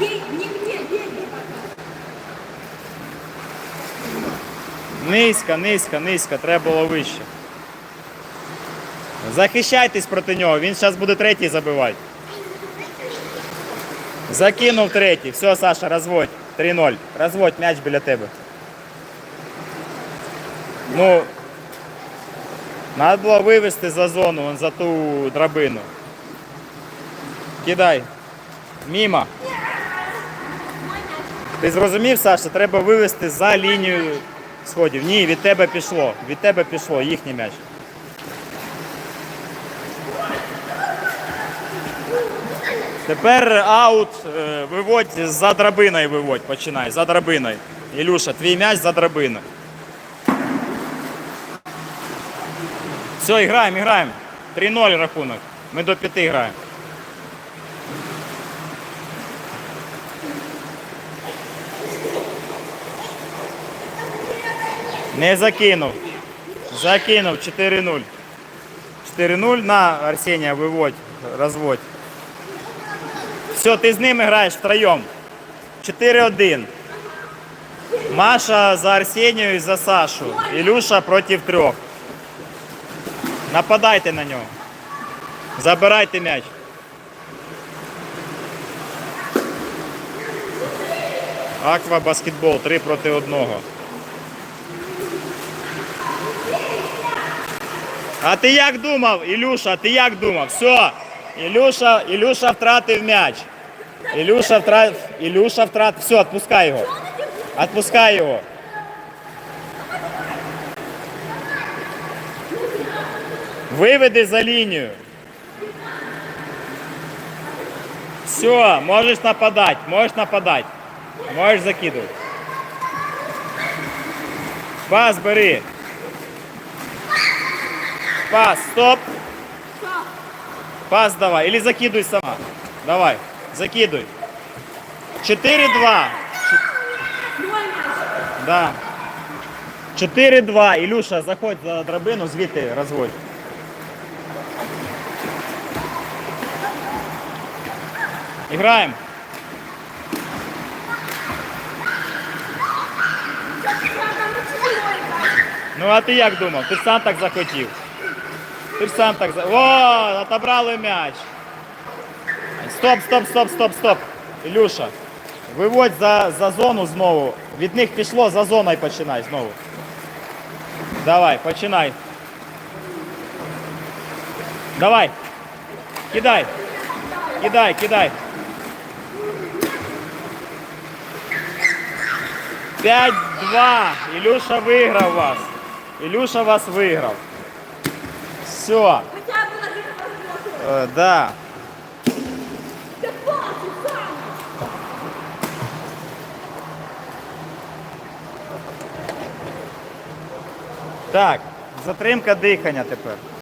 Ей, не мне. Низько, низько, низько, треба було вище. Захищайтесь проти нього, він зараз буде третій забивати. Закинув третій. Все, Саша, розводь. 3-0. Розводь м'яч біля тебе. Ну. Треба було вивести за зону, вон за ту драбину. Кидай. Мімо. Ти зрозумів, Саша, треба вивести за лінію сходів. Ні, від тебе пішло. Від тебе пішло, їхній м'яч. Тепер аут е, виводь за драбиною виводь, починай, за драбиною. Ілюша, твій м'яч за драбиною. Все, граємо, граємо. 3-0 рахунок. Ми до 5 граємо. Не закинув. Закинув 4-0. 4-0 на Арсенія виводь, розводь. Все, ти з ними граєш втроєм. 4-1. Маша за Арсенію і за Сашу. Ілюша проти трьох. Нападайте на нього. Забирайте м'яч. Аква баскетбол 3 проти 1. А ти як думав, Ілюша, ти як думав? Все. Ілюша, Ілюша втратив м'яч. Ілюша втратив, Ілюша втратив. Все, відпускай його. Відпускай його. Виведи за лінію. Все, можеш нападати, можеш нападати. Можеш закидувати. Пас бери. Пас, стоп. Пас давай. Или закидывай сама. Давай, закидывай. 4-2. Мой мяч. Да. 4-2. Ілюша, заходь за драбину, звідти розводь. Іграємо. Ну а ти як думав? Ти сам так захотів. Ти ж сам так за. О, отобрали м'яч. Стоп, стоп, стоп, стоп, стоп. Ілюша, виводь за, за зону знову. Від них пішло, за зоною починай знову. Давай, починай. Давай. Кидай. Кидай, кидай. 5-2. Ілюша виграв вас. Ілюша вас виграв. Все. Е, да. Так, затримка дихання тепер.